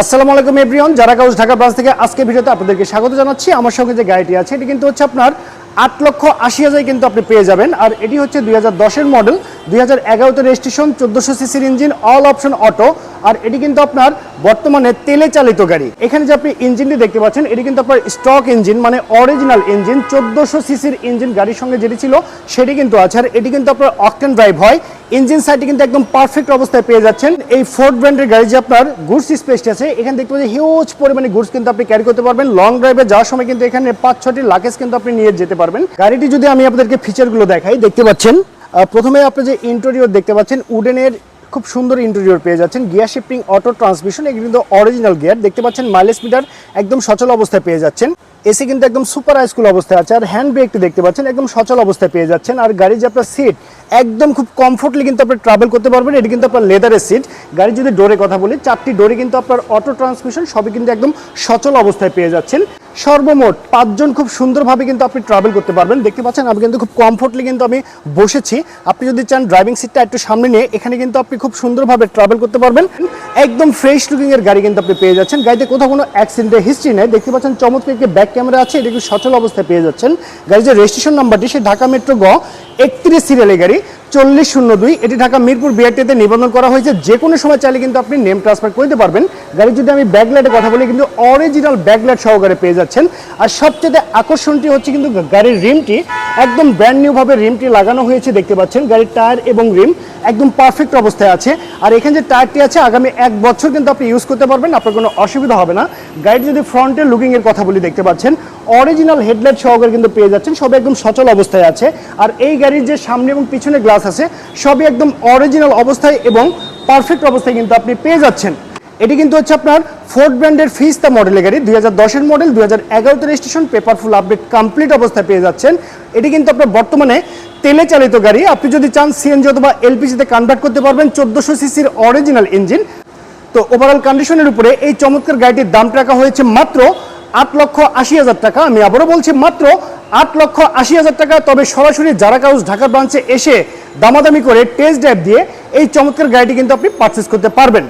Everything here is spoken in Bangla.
আসসালামু আলাইকুম এভরিওয়ান যারা কাউস ঢাকা ব্রাঞ্চ থেকে আজকে ভিডিওতে আপনাদেরকে স্বাগত জানাচ্ছি। আমার সঙ্গে যে গাড়িটি আছে, এটি কিন্তু হচ্ছে আপনার আট লক্ষ আশি হাজার কিন্তু আপনি পেয়ে যাবেন। আর এটি হচ্ছে দুই হাজার দশের মডেল দুই হাজার এগারোতে রেজিস্ট্রেশন চোদ্দোশো সিসির ইঞ্জিন অল অপশন অটো আর এটি কিন্তু আপনার বর্তমানে তেলে চালিত গাড়ি। এখানে যে আপনি ইঞ্জিনটি দেখতে পাচ্ছেন, এটি কিন্তু আপনার স্টক ইঞ্জিন মানে অরিজিনাল ইঞ্জিন চোদ্দোশো সিসির ইঞ্জিন গাড়ির সঙ্গে যেটি ছিল, সেটি কিন্তু আছে। আর এটি কিন্তু আপনার অকটেন ড্রাইভ হয়। ইঞ্জিন সাইডটি কিন্তু একদম পারফেক্ট অবস্থায় পেয়ে যাচ্ছেন। এই ফোর্ড ব্র্যান্ডের গাড়ি যে আপনার গুডস স্পেসটি আছে, এখানে দেখতে পাচ্ছেন হিউজ পরিমাণে গুডস কিন্তু আপনি ক্যারি করতে পারবেন। লং ড্রাইভে যাওয়ার সময় কিন্তু এখানে পাঁচ ছটি লাগেজ কিন্তু আপনি নিয়ে যেতে পারবেন। গাড়িটি যদি আমি আপনাদেরকে ফিচারগুলো দেখাই, দেখতে পাচ্ছেন প্রথমে আপনি যে ইন্টেরিয়র দেখতে পাচ্ছেন উডেনের খুব সুন্দর ইন্টেরিয়র পেয়ে যাচ্ছেন। গিয়ার শিফটিং অটো ট্রান্সমিশন এগুলো কিন্তু অরিজিনাল গিয়ার দেখতে পাচ্ছেন মাইলেজ মিটার একদম সচল অবস্থায় পেয়ে যাচ্ছেন। এসি কিন্তু একদম সুপার হাইস্কুল অবস্থায় আছে, আর হ্যান্ড ব্রেকটি দেখতে পাচ্ছেন, একদম সচল অবস্থায় পেয়ে যাচ্ছেন। আর গাড়ির যে আপনার সিট একদম খুব কমফোর্টলি কিন্তু আপনি ট্রাভেল করতে পারবেন, এটি কিন্তু আপনার লেদারের সিট গাড়ি যদি ডোরে কথা বলি, চারটি ডোরে কিন্তু আপনার অটো ট্রান্সমিশন সবই কিন্তু একদম সচল অবস্থায় পেয়ে যাচ্ছেন। সর্বমোট পাঁচজন খুব সুন্দরভাবে কিন্তু আপনি ট্রাভেল করতে পারবেন। দেখতে পাচ্ছেন, আমি কিন্তু খুব কমফোর্টলি কিন্তু আমি বসেছি। আপনি যদি চান ড্রাইভিং সিটটা একটু সামনে নিয়ে, এখানে কিন্তু আপনি খুব সুন্দরভাবে ট্রাভেল করতে পারবেন। একদম ফ্রেশ লুকিংয়ের গাড়ি কিন্তু আপনি পেয়ে যাচ্ছেন। গাড়িতে কোথাও কোনো অ্যাক্সিডেন্টের হিস্ট্রি নেই। দেখতে পাচ্ছেন, চমৎকার একটি ব্যাক ক্যামেরা আছে, এটা একটু সচল অবস্থায় পেয়ে যাচ্ছেন। গাড়ির যে রেজিস্ট্রেশন নাম্বারটি সে ঢাকা মেট্রো গ একত্রিশ সিরিয়ালের গাড়ি। চল্লিশ শূন্য দুই। এটি ঢাকা মিরপুর বিআরটিতে নিবন্ধন করা হয়েছে। যে কোনো সময় চাইলে কিন্তু আপনি নেম ট্রান্সফার করতে পারবেন। গাড়ি যদি আমি ব্যাকলাইটের কথা বলি, কিন্তু অরিজিনাল ব্যাকলাইট সহকারে পেয়ে যাচ্ছেন। আর সবচেয়ে আকর্ষণটি হচ্ছে কিন্তু গাড়ির রিমটি একদম ব্র্যান্ড নিউ ভাবে রিমটি লাগানো হয়েছে, দেখতে পাচ্ছেন। গাড়ির টায়ার এবং রিম একদম পারফেক্ট অবস্থায় আছে। আর এখানে যে টায়ারটি আছে, আগামী এক বছর কিন্তু আপনি ইউজ করতে পারবেন, আপনার কোনো অসুবিধা হবে না। গাড়িটি যদি ফ্রন্টের লুকিং এর কথা বলি, দেখতে পাচ্ছেন। অরিজিনাল হেডলাইট সহকারে কিন্তু পেয়ে যাচ্ছেন। সব একদম সচল অবস্থায় আছে। আর এই গাড়ির যে সামনে এবং পিছনে গ্লাস আছে। সবই একদম অরিজিনাল অবস্থায় এবং পারফেক্ট অবস্থায় কিন্তু আপনি পেয়ে যাচ্ছেন। এটি কিন্তু হচ্ছে আপনার ফোর্ড ব্র্যান্ডের ফিস্তা মডেলের গাড়ি। দুই হাজার মডেল দুই হাজার এগারোতে রেজিস্ট্রেশন পেপারফুল আপডেট কমপ্লিট অবস্থায় পেয়ে যাচ্ছেন। এটি কিন্তু আপনার বর্তমানে তেলে চালিত গাড়ি। আপনি যদি চান সিএনজি অথবা এলপিজিতে কনভার্ট করতে পারবেন চোদ্দোশো সিসির অরিজিনাল ইঞ্জিন তো ওভারঅল কন্ডিশনের উপরে এই চমৎকার গাড়িটির দাম রাখা হয়েছে মাত্র আট লক্ষ আশি হাজার টাকা। আমি আবারও বলছি মাত্র আট লক্ষ আশি হাজার টাকা। তবে সরাসরি জারা কাউস ঢাকা ব্রাঞ্চে এসে দামাদামি করে টেস্ট ড্রাইভ দিয়ে এই চমৎকার গাড়িটি কিন্তু আপনি পারচেস করতে পারবেন।